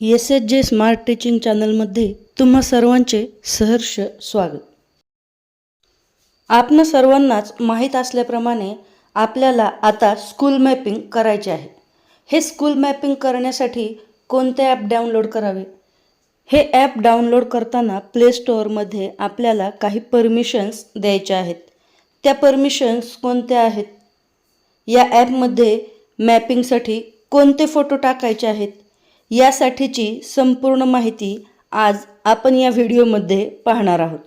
S H J smart teaching चॅनलमध्ये तुम्हा सर्वांचे सहर्ष स्वागत. आपण सर्वांनाच माहीत असल्याप्रमाणे आपल्याला आता स्कूल मॅपिंग करायचे आहे. हे स्कूल मॅपिंग करण्यासाठी कोणते ॲप डाउनलोड करावे? हे ॲप डाउनलोड करताना प्ले स्टोअरमध्ये आपल्याला काही परमिशन्स द्यायच्या आहेत. त्या परमिशन्स कोणत्या आहेत? या ॲपमध्ये मॅपिंगसाठी कोणते फोटो टाकायचे आहेत? यासाठीची संपूर्ण माहिती आज आपण या व्हिडिओमध्ये पाहणार आहोत.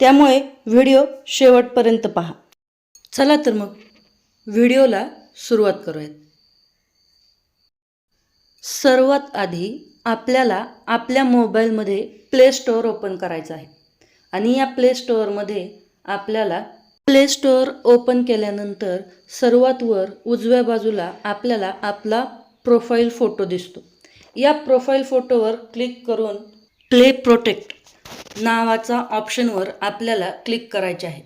त्यामुळे व्हिडिओ शेवटपर्यंत पहा. चला तर मग व्हिडिओला सुरुवात करूयात. सर्वात आधी आपल्याला आपल्या मोबाईलमध्ये प्ले स्टोअर ओपन करायचं आहे. आणि या प्ले स्टोअरमध्ये आपल्याला प्ले स्टोअर ओपन केल्यानंतर सर्वात वर उजव्या बाजूला आपल्याला आपला प्रोफाईल फोटो दिसतो. या प्रोफाईल फोटोवर क्लिक करून प्ले प्रोटेक्ट नावाचा ऑप्शनवर आपल्याला क्लिक करायचे आहे.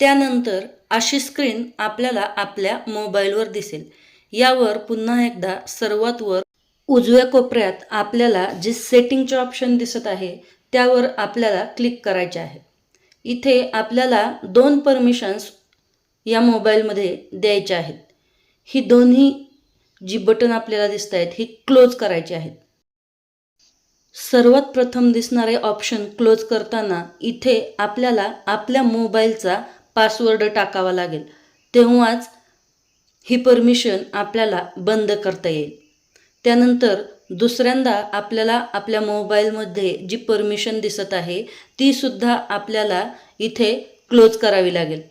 त्यानंतर अशी स्क्रीन आपल्याला आपल्या मोबाईलवर दिसेल. यावर पुन्हा एकदा सर्वात वर उजव्या कोपऱ्यात आपल्याला जे सेटिंगचे ऑप्शन दिसत आहे त्यावर आपल्याला क्लिक करायचे आहे. इथे आपल्याला दोन परमिशन्स या मोबाईलमध्ये द्यायच्या आहेत. ही दोन्ही जी बटन आपल्याला दिसत आहेत ही क्लोज करायची आहेत. सर्वात प्रथम दिसणारे ऑप्शन क्लोज करताना इथे आपल्याला आपल्या मोबाईलचा पासवर्ड टाकावा लागेल. तेव्हाच ही परमिशन आपल्याला बंद करता येईल. त्यानंतर दुसऱ्यांदा आपल्याला आपल्या मोबाईलमध्ये जी परमिशन दिसत आहे ती सुद्धा आपल्याला इथे क्लोज करावी लागेल.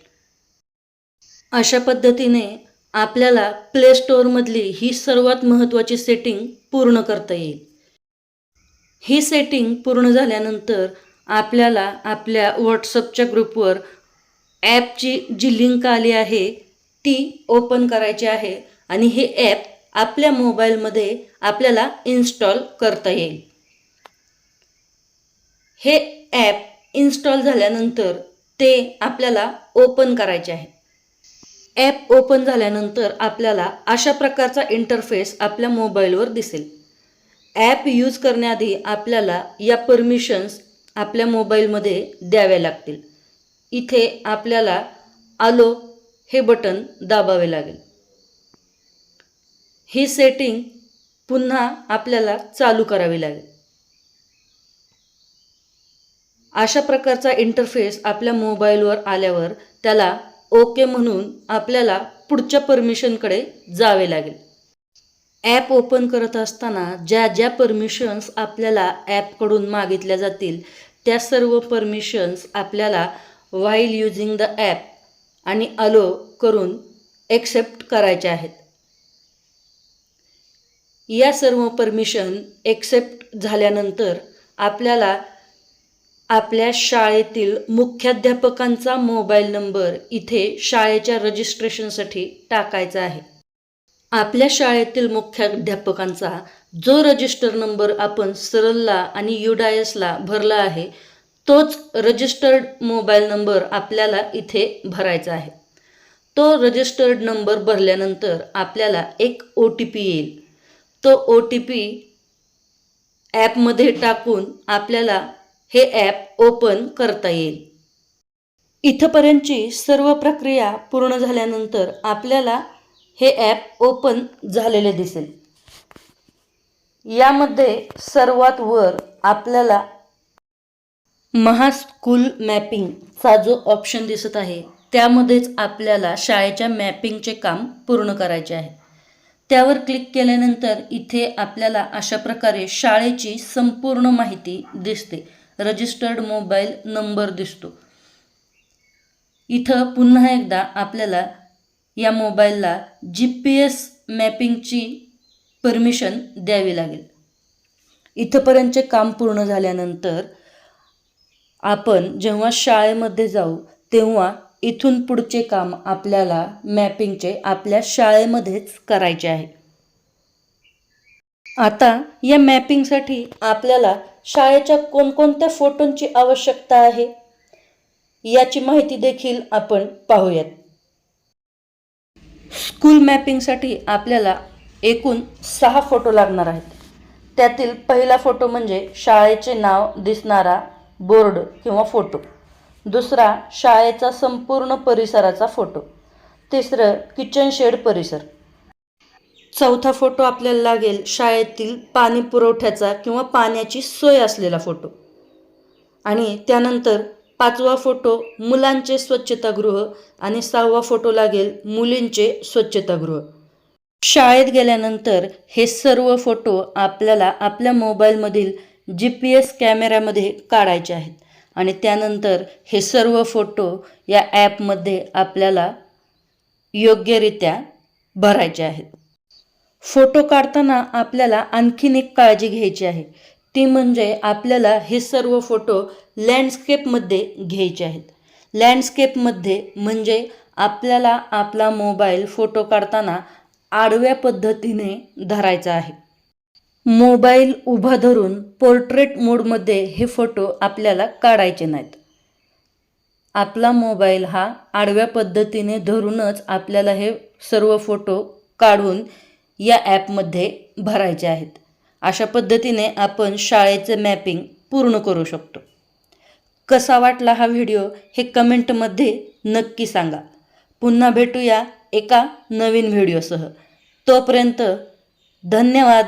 अशा पद्धतीने आपल्याला प्ले स्टोअरमधली ही सर्वात महत्त्वाची सेटिंग पूर्ण करता येईल. ही सेटिंग पूर्ण झाल्यानंतर आपल्याला आपल्या व्हॉट्सअपच्या ग्रुपवर ॲपची जी लिंक आली आहे ती ओपन करायची आहे आणि हे ॲप आपल्या मोबाईलमध्ये आपल्याला इन्स्टॉल करता येईल. हे ॲप इन्स्टॉल झाल्यानंतर ते आपल्याला ओपन करायचे आहे. ॲप ओपन झाल्यानंतर आपल्याला अशा प्रकारचा इंटरफेस आपल्या मोबाईलवर दिसेल. ॲप यूज करण्याआधी आपल्याला या परमिशन्स आपल्या मोबाईलमध्ये द्याव्या लागतील. इथे आपल्याला आलो हे बटन दाबावे लागेल. ही सेटिंग पुन्हा आपल्याला चालू करावी लागेल. अशा प्रकारचा इंटरफेस आपल्या मोबाईलवर आल्यावर त्याला ओके म्हणून आपल्याला पुढच्या परमिशनकडे जावे लागेल. ॲप ओपन करत असताना ज्या ज्या परमिशन्स आपल्याला ॲपकडून मागितल्या जातील त्या सर्व परमिशन्स आपल्याला व्हाईल युजिंग द ॲप आणि अलो करून एक्सेप्ट करायच्या आहेत. या सर्व परमिशन एक्सेप्ट झाल्यानंतर आपल्याला आपल्या शाळेतील मुख्याध्यापकांचा मोबाईल नंबर इथे शाळेच्या रजिस्ट्रेशनसाठी टाकायचा आहे. आपल्या शाळेतील मुख्याध्यापकांचा जो रजिस्टर नंबर आपण सरलला आणि युडायसला भरला आहे तोच रजिस्टर्ड मोबाईल नंबर आपल्याला इथे भरायचा आहे. तो रजिस्टर्ड नंबर भरल्यानंतर आपल्याला एक ओ टी पी येईल. तो ओ टी पी ॲपमध्ये टाकून आपल्याला हे ॲप ओपन करता येईल. इथंपर्यंतची सर्व प्रक्रिया पूर्ण झाल्यानंतर आपल्याला हे ॲप ओपन झालेले दिसेल. यामध्ये सर्वात वर आपल्याला महास्कूल मॅपिंगचा जो ऑप्शन दिसत आहे त्यामध्येच आपल्याला शाळेच्या मॅपिंगचे काम पूर्ण करायचे आहे. त्यावर क्लिक केल्यानंतर इथे आपल्याला अशा प्रकारे शाळेची संपूर्ण माहिती दिसते. रजिस्टर्ड मोबाईल नंबर दिसतो. इथं पुन्हा एकदा आपल्याला या मोबाईलला जी पी एस मॅपिंगची परमिशन द्यावी लागेल. इथंपर्यंतचे काम पूर्ण झाल्यानंतर आपण जेव्हा शाळेमध्ये जाऊ तेव्हा इथून पुढचे काम आपल्याला मॅपिंगचे आपल्या शाळेमध्येच करायचे आहे. आता या मॅपिंगसाठी आपल्याला शाळेच्या कोणकोणत्या फोटोंची आवश्यकता आहे याची माहिती देखील आपण पाहूयात. स्कूल मॅपिंगसाठी आपल्याला एकूण सहा फोटो लागणार आहेत. त्यातील पहिला फोटो म्हणजे शाळेचे नाव दिसणारा बोर्ड किंवा फोटो. दुसरा शाळेचा संपूर्ण परिसराचा फोटो. तिसरं किचन शेड परिसर. चौथा फोटो आपल्याला लागेल शाळेतील पाणी पुरवठ्याचा किंवा पाण्याची सोय असलेला फोटो. आणि त्यानंतर पाचवा फोटो मुलांचे स्वच्छतागृह आणि सहावा फोटो लागेल मुलींचे स्वच्छतागृह. शाळेत गेल्यानंतर हे सर्व फोटो आपल्याला आपल्या मोबाईलमधील जी पी एस कॅमेऱ्यामध्ये काढायचे आहेत. आणि त्यानंतर हे सर्व फोटो या ॲपमध्ये आपल्याला योग्यरित्या भरायचे आहेत. फोटो काढताना आपल्याला आणखीन एक काळजी घ्यायची आहे. ती म्हणजे आपल्याला हे सर्व फोटो लँडस्केपमध्ये घ्यायचे आहेत. लँडस्केपमध्ये म्हणजे आपल्याला आपला मोबाईल फोटो काढताना आडव्या पद्धतीने धरायचा आहे. मोबाईल उभा धरून पोर्ट्रेट मोडमध्ये हे फोटो आपल्याला काढायचे नाहीत. आपला मोबाईल हा आडव्या पद्धतीने धरूनच आपल्याला हे सर्व फोटो काढून या ॲपमध्ये भरायचे आहेत. अशा पद्धतीने आपण शाळेचे मॅपिंग पूर्ण करू शकतो. कसा वाटला हा व्हिडिओ हे कमेंटमध्ये नक्की सांगा. पुन्हा भेटूया एका नवीन व्हिडिओसह. तोपर्यंत धन्यवाद.